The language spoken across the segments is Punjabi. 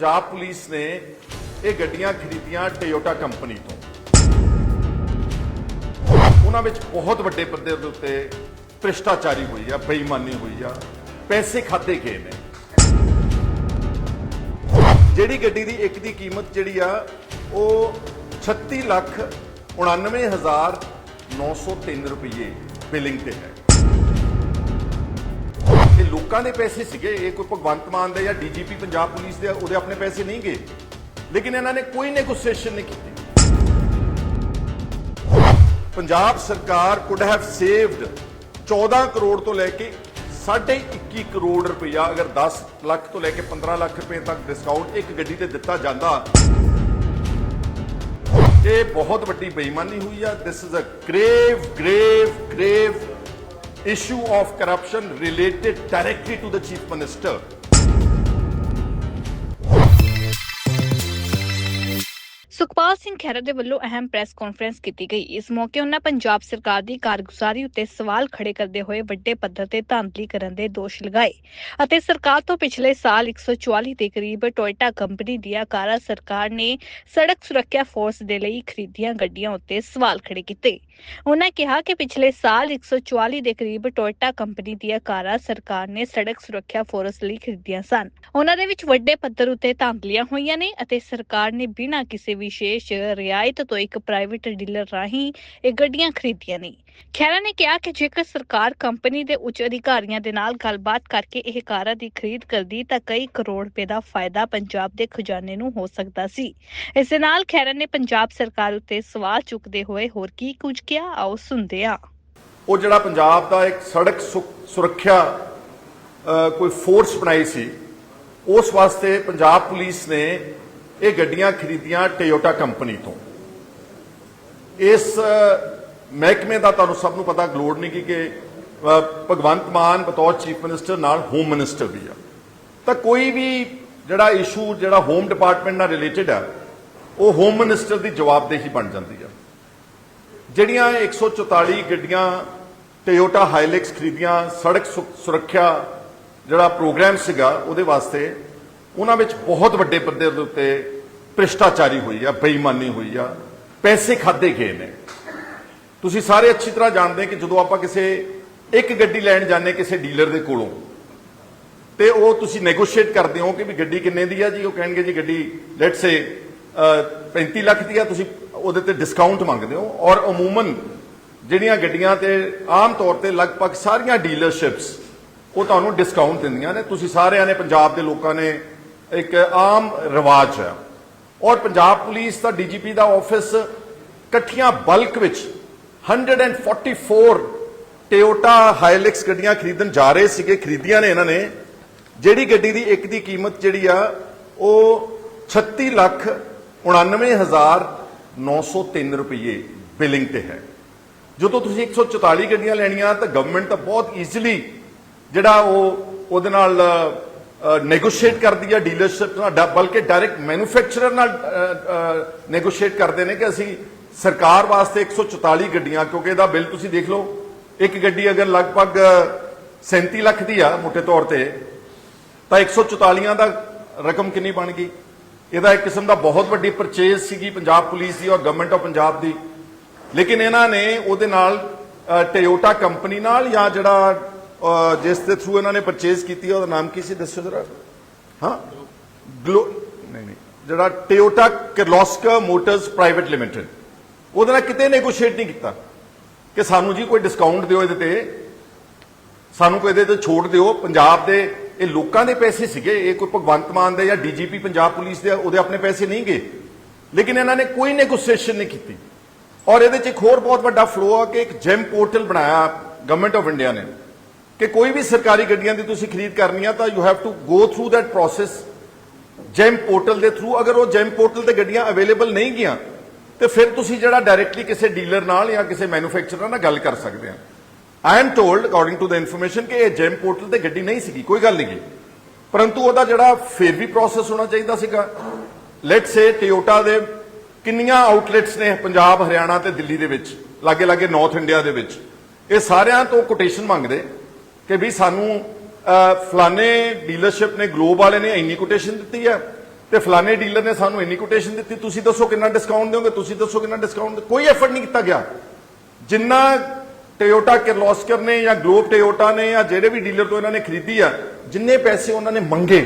ਪੰਜਾਬ ਪੁਲਿਸ ਨੇ ਇਹ ਗੱਡੀਆਂ ਖਰੀਦੀਆਂ ਟੋਯੋਟਾ ਕੰਪਨੀ ਤੋਂ। ਉਹਨਾਂ ਵਿੱਚ ਬਹੁਤ ਵੱਡੇ ਪੱਧਰ ਦੇ ਉੱਤੇ ਭ੍ਰਿਸ਼ਟਾਚਾਰੀ ਹੋਈ ਆ, ਬੇਈਮਾਨੀ ਹੋਈ ਆ, ਪੈਸੇ ਖਾਦੇ ਗਏ ਨੇ। ਜਿਹੜੀ ਗੱਡੀ ਦੀ ਇੱਕ ਦੀ ਕੀਮਤ ਜਿਹੜੀ ਆ, ਉਹ 36 ਲੱਖ 99903 ਰੁਪਏ ਬਿਲਿੰਗ ਤੇ ਹੈ। ਇਹ ਲੋਕਾਂ ਦੇ ਪੈਸੇ ਸੀਗੇ, ਇਹ ਕੋਈ ਭਗਵੰਤ ਮਾਨ ਦੇ ਜਾਂ ਡੀਜੀਪੀ ਪੰਜਾਬ ਪੁਲਿਸ ਦੇ, ਉਹਦੇ ਆਪਣੇ ਪੈਸੇ ਨਹੀਂ ਗਏ। ਲੇਕਿਨ ਇਹਨਾਂ ਨੇ ਕੋਈ ਨੈਗੋਸੀਏਸ਼ਨ ਨਹੀਂ ਕੀਤੀ। ਪੰਜਾਬ ਸਰਕਾਰ ਕੁਡ ਹੈਵ ਸੇਵਡ 14 ਕਰੋੜ ਤੋਂ ਲੈ ਕੇ 21 ਕਰੋੜ ਰੁਪਇਆ ਅਗਰ 10 ਲੱਖ ਤੋਂ ਲੈ ਕੇ 15 ਲੱਖ ਰੁਪਏ ਤੱਕ ਡਿਸਕਾਊਂਟ ਇੱਕ ਗੱਡੀ ਤੇ ਦਿੱਤਾ ਜਾਂਦਾ। ਇਹ ਬਹੁਤ ਵੱਡੀ ਬੇਈਮਾਨੀ ਹੋਈ ਆ। This is a grave grave grave issue of corruption related directly to the chief minister Sukhpal Singh Khaira ਦੇ ਵੱਲੋਂ ਅਹਿਮ ਪ੍ਰੈਸ ਕਾਨਫਰੰਸ ਕੀਤੀ ਗਈ। ਇਸ ਮੌਕੇ ਉਹਨਾਂ ਪੰਜਾਬ ਸਰਕਾਰ ਦੀ ਕਾਰਗੁਜ਼ਾਰੀ ਉੱਤੇ ਸਵਾਲ ਖੜੇ ਕਰਦੇ ਹੋਏ ਵੱਡੇ ਪੱਧਰ ਤੇ ਧਾਂਦਲੀ ਕਰਨ ਦੇ ਦੋਸ਼ ਲਗਾਏ ਅਤੇ ਸਰਕਾਰ ਤੋਂ ਪਿਛਲੇ ਸਾਲ 144 ਦੇ ਕਰੀਬ ਟੋਇਟਾ ਕੰਪਨੀ ਦੀਆਂ ਕਾਰਾਂ ਸਰਕਾਰ ਨੇ ਸੜਕ ਸੁਰੱਖਿਆ ਫੋਰਸ ਦੇ ਲਈ ਖਰੀਦੀਆਂ ਗੱਡੀਆਂ ਉੱਤੇ ਸਵਾਲ ਖੜੇ ਕੀਤੇ। ਉਹਨਾਂ ਕਿਹਾ ਕਿ ਪਿਛਲੇ ਸਾਲ 144 ਦੇ ਕਰੀਬ ਟੋਇਟਾ ਕੰਪਨੀ ਦੀਆਂ ਕਾਰਾਂ ਸਰਕਾਰ ਨੇ ਸੜਕ ਸੁਰੱਖਿਆ ਫੋਰਸ ਲਈ ਖਰੀਦੀਆਂ ਸਨ। ਉਹਨਾਂ ਦੇ ਵਿੱਚ ਵੱਡੇ ਪੱਧਰ ਉੱਤੇ ਧਾਂਦਲੀਆਂ ਹੋਈਆਂ ਨੇ ਅਤੇ ਸਰਕਾਰ ਨੇ ਬਿਨਾਂ ਕਿਸੇ ਵੀ ਵਿਸ਼ੇਸ਼ ਰਿਆਇਤ ਤੋਂ ਇੱਕ ਪ੍ਰਾਈਵੇਟ ਡੀਲਰ ਰਾਹੀਂ ਇਹ ਗੱਡੀਆਂ ਖਰੀਦੀਆਂ ਨੇ। ਖਹਿਰਾ ਨੇ ਕਿਹਾ ਕਿ ਜੇਕਰ ਸਰਕਾਰ ਕੰਪਨੀ ਦੇ ਉੱਚ ਅਧਿਕਾਰੀਆਂ ਦੇ ਨਾਲ ਗੱਲਬਾਤ ਕਰਕੇ ਇਹ ਕਾਰਾਂ ਦੀ ਖਰੀਦ ਕਰਦੀ, ਤਾਂ ਕਈ ਕਰੋੜ ਰੁਪਏ ਦਾ ਫਾਇਦਾ ਪੰਜਾਬ ਦੇ ਖਜ਼ਾਨੇ ਨੂੰ ਹੋ ਸਕਦਾ ਸੀ। ਇਸ ਦੇ ਨਾਲ ਖਹਿਰਾ ਨੇ ਪੰਜਾਬ ਸਰਕਾਰ ਉੱਤੇ ਸਵਾਲ ਚੁੱਕਦੇ ਹੋਏ ਹੋਰ ਕੀ ਕੁਝ ਕਿਹਾ, ਆਓ ਸੁਣਦੇ ਆ ਉਹ ਜਿਹੜਾ ਪੰਜਾਬ ਦਾ ਇੱਕ ਸੜਕ ਸੁਰੱਖਿਆ ਕੋਈ ਫੋਰਸ ਬਣਾਈ ਸੀ, ਉਸ ਵਾਸਤੇ ਪੰਜਾਬ ਪੁਲਿਸ ਨੇ ਇਹ ਗੱਡੀਆਂ ਖਰੀਦੀਆਂ ਟੋਯੋਟਾ ਕੰਪਨੀ ਤੋਂ। ਇਸ ਮਹਿਕਮੇ ਦਾ ਤੁਹਾਨੂੰ ਸਭ ਨੂੰ ਪਤਾ ਗਲੋੜ ਨਹੀਂ ਕਿ ਕਿ ਭਗਵੰਤ ਮਾਨ ਬਤੌਰ ਚੀਫ ਮਿਨਿਸਟਰ ਨਾਲ ਹੋਮ ਮਿਨਿਸਟਰ ਵੀ ਆ। ਤਾਂ ਕੋਈ ਵੀ ਜਿਹੜਾ ਇਸ਼ੂ ਜਿਹੜਾ ਹੋਮ ਡਿਪਾਰਟਮੈਂਟ ਨਾਲ ਰਿਲੇਟਡ ਆ, ਉਹ ਹੋਮ ਮਿਨਿਸਟਰ ਦੀ ਜਵਾਬਦੇਹੀ ਬਣ ਜਾਂਦੀ ਆ। ਜਿਹੜੀਆਂ 144 ਗੱਡੀਆਂ ਟੋਯੋਟਾ ਹਾਈਲੈਕਸ ਖਰੀਦੀਆਂ, ਸੜਕ ਸੁਰੱਖਿਆ ਜਿਹੜਾ ਪ੍ਰੋਗਰਾਮ ਸੀਗਾ, ਉਹਦੇ ਵਾਸਤੇ ਉਹਨਾਂ ਵਿੱਚ ਬਹੁਤ ਵੱਡੇ ਪੱਧਰ ਦੇ ਉੱਤੇ ਭ੍ਰਿਸ਼ਟਾਚਾਰੀ ਹੋਈ ਆ, ਬੇਈਮਾਨੀ ਹੋਈ ਆ, ਪੈਸੇ ਖਾਦੇ ਗਏ ਨੇ। ਤੁਸੀਂ ਸਾਰੇ ਅੱਛੀ ਤਰ੍ਹਾਂ ਜਾਣਦੇ ਕਿ ਜਦੋਂ ਆਪਾਂ ਕਿਸੇ ਇੱਕ ਗੱਡੀ ਲੈਣ ਜਾਂਦੇ ਕਿਸੇ ਡੀਲਰ ਦੇ ਕੋਲੋਂ, ਤੇ ਉਹ ਤੁਸੀਂ ਨੈਗੋਸ਼ੀਏਟ ਕਰਦੇ ਹੋ ਕਿ ਵੀ ਗੱਡੀ ਕਿੰਨੇ ਦੀ ਆ ਜੀ? ਉਹ ਕਹਿਣਗੇ ਜੀ ਗੱਡੀ ਲੈਟਸ ਸੇ 35 ਲੱਖ ਦੀ ਆ, ਤੁਸੀਂ ਉਹਦੇ ਤੇ ਡਿਸਕਾਊਂਟ ਮੰਗਦੇ ਹੋ। ਔਰ ਅਮੂਮਨ ਜਿਹੜੀਆਂ ਗੱਡੀਆਂ ਤੇ ਆਮ ਤੌਰ ਤੇ ਲਗਭਗ ਸਾਰੀਆਂ ਡੀਲਰਸ਼ਿਪਸ ਉਹ ਤੁਹਾਨੂੰ ਡਿਸਕਾਊਂਟ ਦਿੰਦੀਆਂ ਨੇ। ਤੁਸੀਂ ਸਾਰਿਆਂ ਨੇ ਪੰਜਾਬ ਦੇ ਲੋਕਾਂ ਨੇ ਇੱਕ ਆਮ ਰਿਵਾਜ ਹੈ। ਔਰ ਪੰਜਾਬ ਪੁਲਿਸ ਦਾ ਡੀਜੀਪੀ ਦਾ ਆਫਿਸ ਇਕੱਠੀਆਂ ਬਲਕ ਵਿੱਚ 144 ਟੋਯੋਟਾ ਹਾਈਲੈਕਸ ਗੱਡੀਆਂ ਖਰੀਦਣ ਜਾ ਰਹੇ ਸੀਗੇ, ਖਰੀਦੀਆਂ ਨੇ ਇਹਨਾਂ ਨੇ। ਜਿਹੜੀ ਗੱਡੀ ਦੀ ਇੱਕ ਦੀ ਕੀਮਤ ਜਿਹੜੀ ਆ, ਉਹ 36 ਲੱਖ 99903 ਰੁਪਏ ਬਿਲਿੰਗ ਤੇ ਹੈ। ਜਦੋਂ ਤੁਸੀਂ 144 ਗੱਡੀਆਂ ਲੈਣੀਆਂ, ਤਾਂ ਗਵਰਨਮੈਂਟ ਤਾਂ ਬਹੁਤ ਈਜ਼ੀਲੀ ਜਿਹੜਾ ਉਹ, ਉਹਦੇ ਨਾਲ ਨੈਗੋਸ਼ੀਏਟ ਕਰਦੀ ਹੈ ਡੀਲਰਸ਼ਿਪ ਨਾਲ, ਡ- ਬਲਕਿ ਡਾਇਰੈਕਟ ਮੈਨੂਫੈਕਚਰਰ ਨਾਲ ਨੈਗੋਸ਼ੀਏਟ ਕਰਦੇ ਨੇ ਕਿ ਅਸੀਂ ਸਰਕਾਰ ਵਾਸਤੇ 144 ਗੱਡੀਆਂ, ਕਿਉਂਕਿ ਇਹਦਾ ਬਿੱਲ ਤੁਸੀਂ ਦੇਖ ਲਓ, ਇੱਕ ਗੱਡੀ ਅਗਰ ਲਗਭਗ 37 ਲੱਖ ਦੀ ਆ, ਮੋٹے ਤੌਰ ਤੇ, ਤਾਂ 144 ਦਾ ਰਕਮ ਕਿੰਨੀ ਬਣ ਗਈ? ਇਹਦਾ ਇੱਕ ਕਿਸਮ ਦਾ ਬਹੁਤ ਵੱਡੀ ਪਰਚੇਜ਼ ਸੀਗੀ ਪੰਜਾਬ ਪੁਲਿਸ ਦੀ ਔਰ ਗਵਰਨਮੈਂਟ ਆਫ ਪੰਜਾਬ ਦੀ। ਲੇਕਿਨ ਇਹਨਾਂ ਨੇ ਉਹਦੇ ਨਾਲ ਟੋਯੋਟਾ ਕੰਪਨੀ ਨਾਲ ਜਾਂ ਜਿਹੜਾ ਜਿਸ ਦੇ ਥਰੂ ਇਹਨਾਂ ਨੇ ਪਰਚੇਜ਼ ਕੀਤੀ ਉਹਦਾ ਨਾਮ ਕੀ ਸੀ? ਦੱਸੋ ਜਰਾ। ਹਾਂ? ਗਲੋ ਨਹੀਂ ਨਹੀਂ। ਜਿਹੜਾ Toyota Kirloskar motors private limited ਉਹਦੇ ਨਾਲ ਕਿਤੇ ਨੈਗੋਸ਼ੀਏਟ ਨਹੀਂ ਕੀਤਾ। ਕਿ ਸਾਨੂੰ ਜੀ ਕੋਈ ਡਿਸਕਾਊਂਟ ਦਿਓ ਇਹਦੇ ਤੇ। ਸਾਨੂੰ ਕੋਈ ਇਹਦੇ ਤੇ ਛੋਟ ਦਿਓ। ਪੰਜਾਬ ਦੇ ਇਹ ਲੋਕਾਂ ਦੇ ਪੈਸੇ ਸੀਗੇ। ਇਹ ਕੋਈ ਭਗਵੰਤ ਮਾਨ ਦੇ ਜਾਂ ਡੀਜੀਪੀ ਪੰਜਾਬ ਪੁਲਿਸ ਦੇ, ਉਹਦੇ ਆਪਣੇ ਪੈਸੇ ਨਹੀਂ ਗਏ। ਲੇਕਿਨ ਇਹਨਾਂ ਨੇ ਕੋਈ ਨੈਗੋਸੀਏਸ਼ਨ ਨਹੀਂ ਕੀਤੀ। ਔਰ ਇਹਦੇ ਚ ਇੱਕ ਹੋਰ ਬਹੁਤ ਵੱਡਾ ਫਲੋ ਆ ਕਿ ਇੱਕ ਜੈਮ ਪੋਰਟਲ ਬਣਾਇਆ ਗਵਰਨਮੈਂਟ ਆਫ ਇੰਡੀਆ ਨੇ। ਕਿ ਕੋਈ ਵੀ ਸਰਕਾਰੀ ਗੱਡੀਆਂ ਦੀ ਤੁਸੀਂ ਖਰੀਦ ਕਰਨੀ ਆ ਤਾਂ you have to go through that process GeM portal ਦੇ ਥਰੂ ਅਗਰ ਉਹ ਜੈਮ ਪੋਰਟਲ ਤੇ ਗੱਡੀਆਂ ਅਵੇਲੇਬਲ ਨਹੀਂ ਗਈਆਂ, ਤੇ ਫਿਰ ਤੁਸੀਂ ਜਿਹੜਾ ਡਾਇਰੈਕਟਲੀ ਕਿਸੇ ਡੀਲਰ ਨਾਲ ਜਾਂ ਕਿਸੇ ਮੈਨੂਫੈਕਚਰਰ ਨਾਲ ਗੱਲ ਕਰ ਸਕਦੇ ਆ। I am told according to the information ਕਿ ਇਹ ਜੈਮ ਪੋਰਟਲ ਤੇ ਗੱਡੀ ਨਹੀਂ ਸੀਗੀ, ਕੋਈ ਗੱਲ ਨਹੀਂ ਪਰੰਤੂ ਉਹਦਾ ਜਿਹੜਾ ਫਿਰ ਵੀ ਪ੍ਰੋਸੈਸ ਹੋਣਾ ਚਾਹੀਦਾ ਸੀਗਾ। ਲੈਟ ਸੇ ਟੋਯੋਟਾ ਦੇ ਕਿੰਨੀਆਂ ਆਊਟਲੈਟਸ ਨੇ ਪੰਜਾਬ, ਹਰਿਆਣਾ ਤੇ ਦਿੱਲੀ ਦੇ ਵਿੱਚ ਲਾਗੇ ਲਾਗੇ ਨਾਰਥ ਇੰਡੀਆ ਦੇ ਵਿੱਚ। ਇਹ ਸਾਰਿਆਂ ਤੋਂ ਕੋਟੇਸ਼ਨ ਮੰਗਦੇ। ਕਿ ਵੀ ਸਾਨੂੰ ਅਹ, ਫਲਾਣੇ ਡੀਲਰਸ਼ਿਪ ਨੇ ਗਲੋਬ ਵਾਲੇ ਨੇ ਇੰਨੀ ਕੋਟੇਸ਼ਨ ਦਿੱਤੀ ਹੈ ਤੇ ਫਲਾਣੇ ਡੀਲਰ ਨੇ ਸਾਨੂੰ ਇੰਨੀ ਕੋਟੇਸ਼ਨ ਦਿੱਤੀ ਤੁਸੀਂ ਦੱਸੋ ਕਿੰਨਾ ਡਿਸਕਾਊਂਟ ਦਿਓਗੇ ਤੁਸੀਂ ਦੱਸੋ ਕਿੰਨਾ ਡਿਸਕਾਊਂਟ ਕੋਈ ਐਫਰਟ ਨਹੀਂ ਕੀਤਾ ਗਿਆ। ਜਿੰਨਾ ਟੋਯੋਟਾ ਕਿਰਲੋਸਕਰ ਨੇ ਜਾਂ ਗਲੋਬ ਟੋਯੋਟਾ ਨੇ ਜਾਂ ਜਿਹੜੇ ਵੀ ਡੀਲਰ ਤੋਂ ਇਹਨਾਂ ਨੇ ਖਰੀਦੀ ਆ ਜਿੰਨੇ ਪੈਸੇ ਉਹਨਾਂ ਨੇ ਮੰਗੇ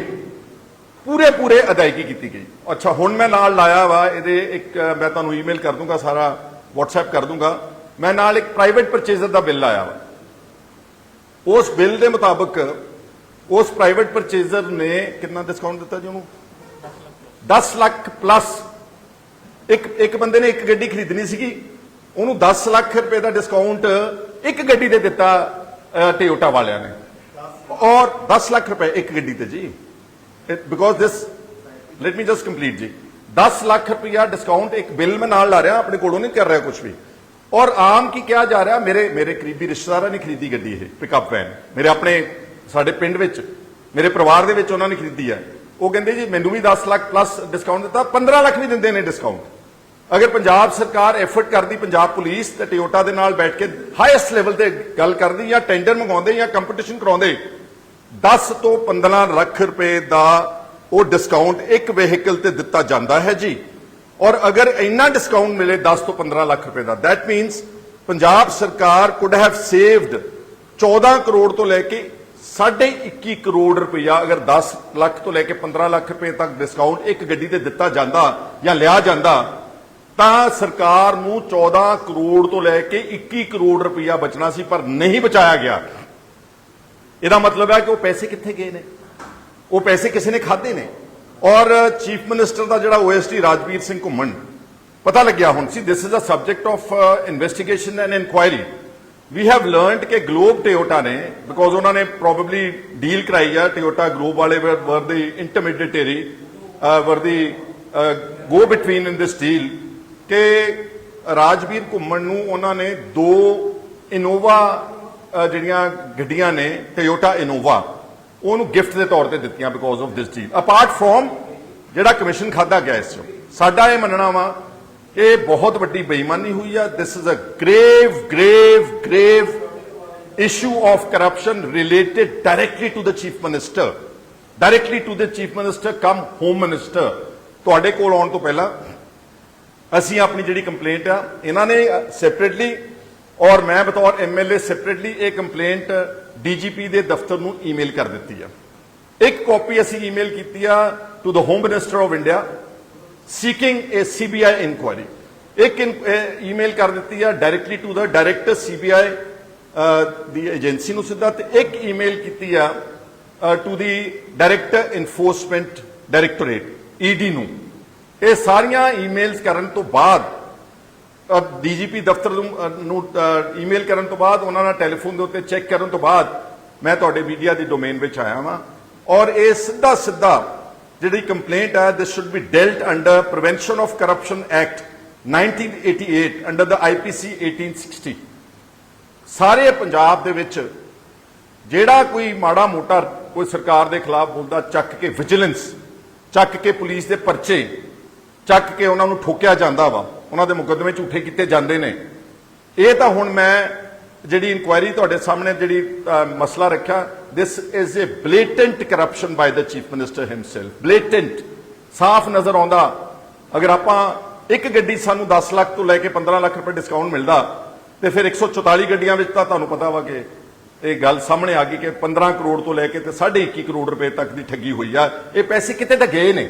ਪੂਰੇ ਪੂਰੇ ਅਦਾਇਗੀ ਕੀਤੀ ਗਈ। ਅੱਛਾ ਹੁਣ ਮੈਂ ਨਾਲ ਲਾਇਆ ਵਾ ਇਹਦੇ ਇੱਕ ਮੈਂ ਤੁਹਾਨੂੰ ਈਮੇਲ ਕਰ ਦੂੰਗਾ ਸਾਰਾ WhatsApp ਕਰ ਦੂੰਗਾ। ਮੈਂ ਨਾਲ ਇੱਕ ਪ੍ਰਾਈਵੇਟ ਪਰਚੇਜ਼ਰ ਦਾ ਬਿੱਲ ਲਾਇਆ ਵਾ। ਉਸ ਬਿੱਲ ਦੇ ਮੁਤਾਬਕ ਉਸ ਪ੍ਰਾਈਵੇਟ ਪਰਚੇਜ਼ਰ ਨੇ ਕਿੰਨਾ ਡਿਸਕਾਊਂਟ ਦਿੱਤਾ ਜੀ ਉਹਨੂੰ? 10 ਲੱਖ ਪਲੱਸ ਇੱਕ ਇੱਕ ਬੰਦੇ ਨੇ ਇੱਕ ਗੱਡੀ ਖਰੀਦਣੀ ਸੀਗੀ, ਉਹਨੂੰ 10 ਲੱਖ ਰੁਪਏ ਦਾ ਡਿਸਕਾਊਂਟ ਇੱਕ ਗੱਡੀ ਤੇ ਦਿੱਤਾ ਟੋਯੋਟਾ ਵਾਲਿਆਂ ਨੇ। ਔਰ 10 ਲੱਖ ਰੁਪਏ ਇੱਕ ਗੱਡੀ ਤੇ ਜੀ। Because this let me just complete ਜੀ। 10 ਲੱਖ ਰੁਪਇਆ ਡਿਸਕਾਊਂਟ ਇੱਕ ਬਿੱਲ ਮੈਂ ਨਾਲ ਲਾ ਰਿਹਾ, ਆਪਣੇ ਕੋਲੋਂ ਨਹੀਂ ਕਰ ਰਿਹਾ ਕੁਝ ਵੀ। ਔਰ ਆਮ ਕੀ ਕਿਹਾ ਜਾ ਰਿਹਾ, ਮੇਰੇ ਮੇਰੇ ਕਰੀਬੀ ਰਿਸ਼ਤੇਦਾਰਾਂ ਨੇ ਖਰੀਦੀ ਗੱਡੀ ਇਹ ਪਿਕਅਪ ਵੈਨ ਮੇਰੇ ਆਪਣੇ, ਸਾਡੇ ਪਿੰਡ ਵਿੱਚ, ਮੇਰੇ ਪਰਿਵਾਰ ਦੇ ਵਿੱਚ ਉਹਨਾਂ ਨੇ ਖਰੀਦੀ ਹੈ। ਉਹ ਕਹਿੰਦੇ ਜੀ, ਮੈਨੂੰ ਵੀ 10 ਲੱਖ ਪਲੱਸ ਡਿਸਕਾਊਂਟ ਦਿੱਤਾ 15 ਲੱਖ ਵੀ ਦਿੰਦੇ ਨੇ ਡਿਸਕਾਊਂਟ ਅਗਰ ਪੰਜਾਬ ਸਰਕਾਰ ਐਫਰਟ ਕਰਦੀ, ਪੰਜਾਬ ਪੁਲਿਸ ਤੇ ਟਿਓਟਾ ਦੇ ਨਾਲ ਬੈਠ ਕੇ ਹਾਈਐਸਟ ਲੈਵਲ ਤੇ ਗੱਲ ਕਰਦੀ ਜਾਂ ਟੈਂਡਰ ਮੰਗਾਉਂਦੇ ਜਾਂ ਕੰਪੀਟੀਸ਼ਨ ਕਰਾਉਂਦੇ 10 ਤੋਂ 15 ਲੱਖ ਰੁਪਏ ਦਾ ਉਹ ਡਿਸਕਾਊਂਟ ਇੱਕ ਵਹੀਕਲ ਤੇ ਦਿੱਤਾ ਜਾਂਦਾ ਹੈ ਜੀ। ਔਰ ਅਗਰ ਇੰਨਾ ਡਿਸਕਾਊਂਟ ਮਿਲੇ 10 ਤੋਂ 15 ਲੱਖ ਰੁਪਏ ਦਾ, that ਮੀਨਸ ਪੰਜਾਬ ਸਰਕਾਰ ਕੁਡ ਹੈਵ ਸੇਵਡ 14 ਕਰੋੜ ਤੋਂ ਲੈ ਕੇ 21 ਕਰੋੜ ਰੁਪਇਆ, ਅਗਰ 10 ਲੱਖ ਤੋਂ ਲੈ ਕੇ 15 ਲੱਖ ਰੁਪਏ ਤੱਕ ਡਿਸਕਾਊਂਟ ਇੱਕ ਗੱਡੀ ਤੇ ਦਿੱਤਾ ਜਾਂਦਾ ਜਾਂ ਲਿਆ ਜਾਂਦਾ, ਤਾਂ ਸਰਕਾਰ ਨੂੰ 14 ਕਰੋੜ ਤੋਂ ਲੈ ਕੇ 21 ਕਰੋੜ ਰੁਪਇਆ ਬਚਣਾ ਸੀ, ਪਰ ਨਹੀਂ ਬਚਾਇਆ ਗਿਆ। ਇਹਦਾ ਮਤਲਬ ਹੈ ਕਿ ਉਹ ਪੈਸੇ ਕਿੱਥੇ ਗਏ ਨੇ? ਉਹ ਪੈਸੇ ਕਿਸੇ ਨੇ ਖਾਦੇ ਨੇ? ਔਰ ਚੀਫ ਮਿਨਿਸਟਰ ਦਾ ਜਿਹੜਾ ਓਐਸਟੀ ਰਾਜਵੀਰ ਸਿੰਘ ਘੁੰਮਣ, ਪਤਾ ਲੱਗਿਆ ਹੁਣ ਸੀ this is a subject of investigation and inquiry we have learned ਕਿ ਗਲੋਬ ਟੋਯੋਟਾ ਨੇ ਬਿਕੋਜ਼ ਉਹਨਾਂ ਨੇ ਪ੍ਰੋਬਬਲੀ ਡੀਲ ਕਰਾਈ ਆ ਟੋਯੋਟਾ ਗਲੋਬ ਵਾਲੇ ਵਰ ਦੀ ਇੰਟਰਮੀਡੀਏਟਰੀ ਵਰ ਦੀ ਗੋ ਬਿਟਵੀਨ ਇਨ ਦਿਸ ਡੀਲ ਕਿ ਰਾਜਵੀਰ ਘੁੰਮਣ ਨੂੰ ਉਹਨਾਂ ਨੇ ਦੋ ਇਨੋਵਾ ਜਿਹੜੀਆਂ ਗੱਡੀਆਂ ਨੇ ਟੋਯੋਟਾ ਇਨੋਵਾ ਉਹਨੂੰ ਗਿਫਟ ਦੇ ਤੌਰ ਤੇ ਦਿੱਤੀਆਂ because of this deal apart from ਜਿਹੜਾ ਕਮਿਸ਼ਨ ਖਾਦਾ ਗਿਆ ਇਸ ਚੋਂ, ਸਾਡਾ ਇਹ ਮੰਨਣਾ ਵਾ ਇਹ ਬਹੁਤ ਵੱਡੀ ਬੇਈਮਾਨੀ ਹੋਈ ਆ। This is a grave grave grave issue of corruption related directly to the chief minister. Directly to the chief minister, come home minister. ਤੁਹਾਡੇ ਕੋਲ ਆਉਣ ਤੋਂ ਪਹਿਲਾਂ ਅਸੀਂ ਆਪਣੀ ਜਿਹੜੀ ਕੰਪਲੇਂਟ ਆ, ਇਹਨਾਂ ਨੇ ਸੈਪਰੇਟਲੀ ਔਰ ਮੈਂ ਬਤੌਰ ਐਮਐਲਏ ਸੈਪਰੇਟਲੀ ਇਹ ਕੰਪਲੇਂਟ ਡੀਜੀਪੀ ਦੇ ਦਫ਼ਤਰ ਨੂੰ ਈਮੇਲ ਕਰ ਦਿੱਤੀ ਆ। ਇੱਕ ਕਾਪੀ ਅਸੀਂ ਈਮੇਲ ਕੀਤੀ ਆ to the home minister of India seeking a CBI inquiry ਇੱਕ ਈਮੇਲ ਕਰ ਦਿੱਤੀ ਆ directly to the director CBI uh, the agency ਨੂੰ ਸਿੱਧਾ ਤੇ ਇੱਕ ਈਮੇਲ ਕੀਤੀ ਆ to the director enforcement directorate ED ਨੂੰ। ਇਹ ਸਾਰੀਆਂ ਈਮੇਲਸ ਕਰਨ ਤੋਂ ਬਾਅਦ ਡੀਜੀਪੀ ਦਫ਼ਤਰ ਨੂੰ ਅਹ, ਨੂੰ ਈਮੇਲ ਕਰਨ ਤੋਂ ਬਾਅਦ ਉਹਨਾਂ ਨਾਲ ਟੈਲੀਫੋਨ ਦੇ ਉੱਤੇ ਚੈੱਕ ਕਰਨ ਤੋਂ ਬਾਅਦ ਮੈਂ ਤੁਹਾਡੇ ਮੀਡੀਆ ਦੀ ਡੋਮੇਨ ਵਿੱਚ ਆਇਆ ਵਾਂ। ਔਰ ਇਹ ਸਿੱਧਾ ਸਿੱਧਾ ਜਿਹੜੀ ਕੰਪਲੇਂਟ ਹੈ this should be dealt under prevention of corruption act 1988 under the IPC 1860 ਸਾਰੇ ਪੰਜਾਬ ਦੇ ਵਿੱਚ ਜਿਹੜਾ ਕੋਈ ਮਾੜਾ ਮੋਟਾ ਕੋਈ ਸਰਕਾਰ ਦੇ ਖਿਲਾਫ ਬੋਲਦਾ ਚੱਕ ਕੇ ਵਿਜੀਲੈਂਸ ਚੱਕ ਕੇ ਪੁਲਿਸ ਦੇ ਪਰਚੇ ਚੱਕ ਕੇ ਉਹਨਾਂ ਨੂੰ ਠੋਕਿਆ ਜਾਂਦਾ ਵਾ। ਉਹਨਾਂ ਦੇ ਮੁਕੱਦਮੇ ਝੂਠੇ ਕੀਤੇ ਜਾਂਦੇ ਨੇ। ਇਹ ਤਾਂ ਹੁਣ ਮੈਂ ਜਿਹੜੀ ਇਨਕੁਆਇਰੀ ਤੁਹਾਡੇ ਸਾਹਮਣੇ ਜਿਹੜੀ ਮਸਲਾ ਰੱਖਿਆ this is a blatant corruption by the chief minister himself blatant ਸਾਫ਼ ਨਜ਼ਰ ਆਉਂਦਾ। ਅਗਰ ਆਪਾਂ ਇੱਕ ਗੱਡੀ ਸਾਨੂੰ 10 ਲੱਖ ਤੋਂ ਲੈ ਕੇ 15 ਲੱਖ ਰੁਪਏ ਡਿਸਕਾਊਂਟ ਮਿਲਦਾ, ਤੇ ਫਿਰ 144 ਗੱਡੀਆਂ ਵਿੱਚ ਤਾਂ ਤੁਹਾਨੂੰ ਪਤਾ ਵਾ ਕਿ ਇਹ ਗੱਲ ਸਾਹਮਣੇ ਆ ਗਈ ਕਿ 15 ਕਰੋੜ ਤੋਂ ਲੈ ਕੇ ਤੇ 21.5 ਕਰੋੜ ਰੁਪਏ ਤੱਕ ਦੀ ਠੱਗੀ ਹੋਈ ਆ। ਇਹ ਪੈਸੇ ਕਿਤੇ ਤਾਂ ਨੇ।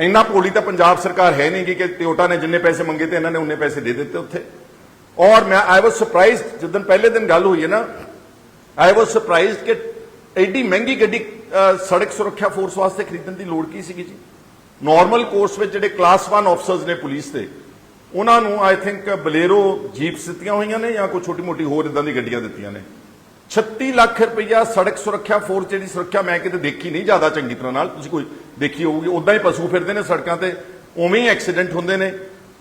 ਇੰਨਾ ਭੋਲੀ ਤਾਂ ਪੰਜਾਬ ਸਰਕਾਰ ਹੈ ਨਹੀਂ ਗੀ ਕਿ ਟਿਓਟਾ ਨੇ ਜਿੰਨੇ ਪੈਸੇ ਮੰਗੇ ਤੇ ਇਹਨਾਂ ਨੇ ਉਹਨੇ ਪੈਸੇ ਦੇ ਦਿੱਤੇ ਉੱਥੇ। ਔਰ ਮੈਂ ਆਈ ਵਾਸ ਸਰਪ੍ਰਾਈਜ਼ਡ ਜਦੋਂ ਪਹਿਲੇ ਦਿਨ ਗੱਲ ਹੋਈ ਹੈ ਨਾ ਆਈ ਵਾਸ ਸਰਪ੍ਰਾਈਜ਼ਡ ਕਿ ਐਡੀ ਮਹਿੰਗੀ ਗੱਡੀ ਸੜਕ ਸੁਰੱਖਿਆ ਫੋਰਸ ਵਾਸਤੇ ਖਰੀਦਣ ਦੀ ਲੋੜ ਕੀ ਸੀਗੀ ਜੀ? ਨਾਰਮਲ ਕੋਰਸ ਵਿੱਚ ਜਿਹੜੇ ਕਲਾਸ 1 ਆਫਸਰਸ ਨੇ ਪੁਲਿਸ ਦੇ, ਉਹਨਾਂ ਨੂੰ ਆਈ ਥਿੰਕ ਬਲੇਰੋ ਜੀਪਸ ਦਿੱਤੀਆਂ ਹੋਈਆਂ ਨੇ ਜਾਂ ਕੋਈ ਛੋਟੀ ਮੋਟੀ ਹੋਰ ਇਦਾਂ ਦੀ ਗੱਡੀਆਂ ਦਿੱਤੀਆਂ ਨੇ। 36 ਲੱਖ ਰੁਪਈਆ ਸੜਕ ਸੁਰੱਖਿਆ ਫੋਰਸ ਜਿਹੜੀ ਸੁਰੱਖਿਆ ਮੈਂ ਕਿਤੇ ਦੇਖੀ ਨਹੀਂ ਜ਼ਿਆਦਾ ਚੰਗੀ ਤਰ੍ਹਾਂ ਨਾਲ। ਤੁਸੀਂ ਕੋਈ ਦੇਖੀ ਹੋਊਗੀ ਉਦਾਂ ਹੀ ਪਸ਼ੂ ਫਿਰਦੇ ਨੇ ਸੜਕਾਂ ਤੇ, ਉਵੇਂ ਹੀ ਐਕਸੀਡੈਂਟ ਹੁੰਦੇ ਨੇ।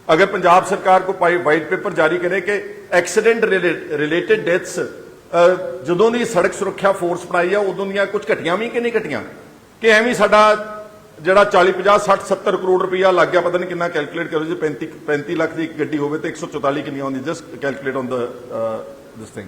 ਅਗਰ ਪੰਜਾਬ ਸਰਕਾਰ ਕੋ ਪਾਈ ਵਾਈਟ ਪੇਪਰ ਜਾਰੀ ਕਰੇ ਕਿ ਐਕਸੀਡੈਂਟ ਰਿਲੇਟਡ ਡੈਥਸ ਜਦੋਂ ਦੀ ਸੜਕ ਸੁਰੱਖਿਆ ਫੋਰਸ ਬਣਾਈ ਆ, ਉਦੋਂ ਦੀਆਂ ਕੁਝ ਘਟੀਆਂ ਵੀ ਕਿ ਨਹੀਂ ਘਟੀਆਂ? ਕਿ ਐਵੇਂ ਸਾਡਾ ਜਿਹੜਾ 40 50 60 70 ਕਰੋੜ ਰੁਪਇਆ ਲੱਗ ਗਿਆ, ਪਤਾ ਨਹੀਂ ਕਿੰਨਾ ਕੈਲਕੂਲੇਟ ਕਰੋ ਜੇ 35 35 ਲੱਖ ਦੀ ਇੱਕ ਗੱਡੀ ਹੋਵੇ ਤੇ 144 ਕਿੰਨੀ ਆਉਂਦੀ just calculate on the this thing